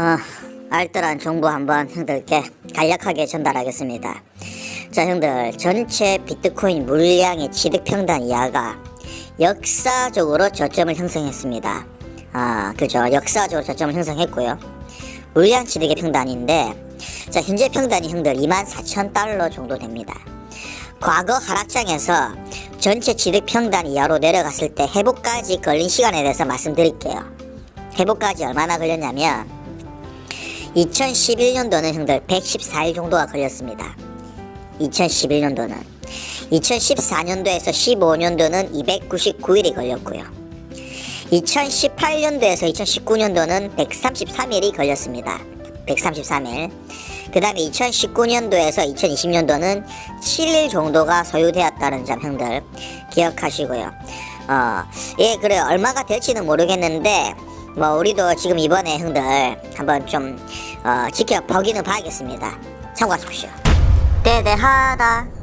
어, 알뜰한 정보 한번 형들께 간략하게 전달하겠습니다. 자, 형들 전체 비트코인 물량의 취득 평단 이하가 역사적으로 저점을 형성했습니다. 아, 그죠. 역사적으로 저점을 형성했고요. 물량 취득의 평단인데, 자, 현재 평단이 형들 24,000달러 정도 됩니다. 과거 하락장에서 전체 취득 평단 이하로 내려갔을 때 회복까지 걸린 시간에 대해서 말씀드릴게요. 회복까지 얼마나 걸렸냐면 2011년도는 형들 114일 정도가 걸렸습니다. 2011년도는 2014년도에서 15년도는 299일이 걸렸고요. 2018년도에서 2019년도는 133일이 걸렸습니다. 133일. 그 다음에 2019년도에서 2020년도는 7일 정도가 소요되었다는 점 형들 기억하시고요. 어, 예, 그래요. 얼마가 될지는 모르겠는데, 뭐, 우리도 지금 이번에 형들 한번 좀, 어, 지켜보기는 봐야겠습니다. 참고하십시오. 대대하다.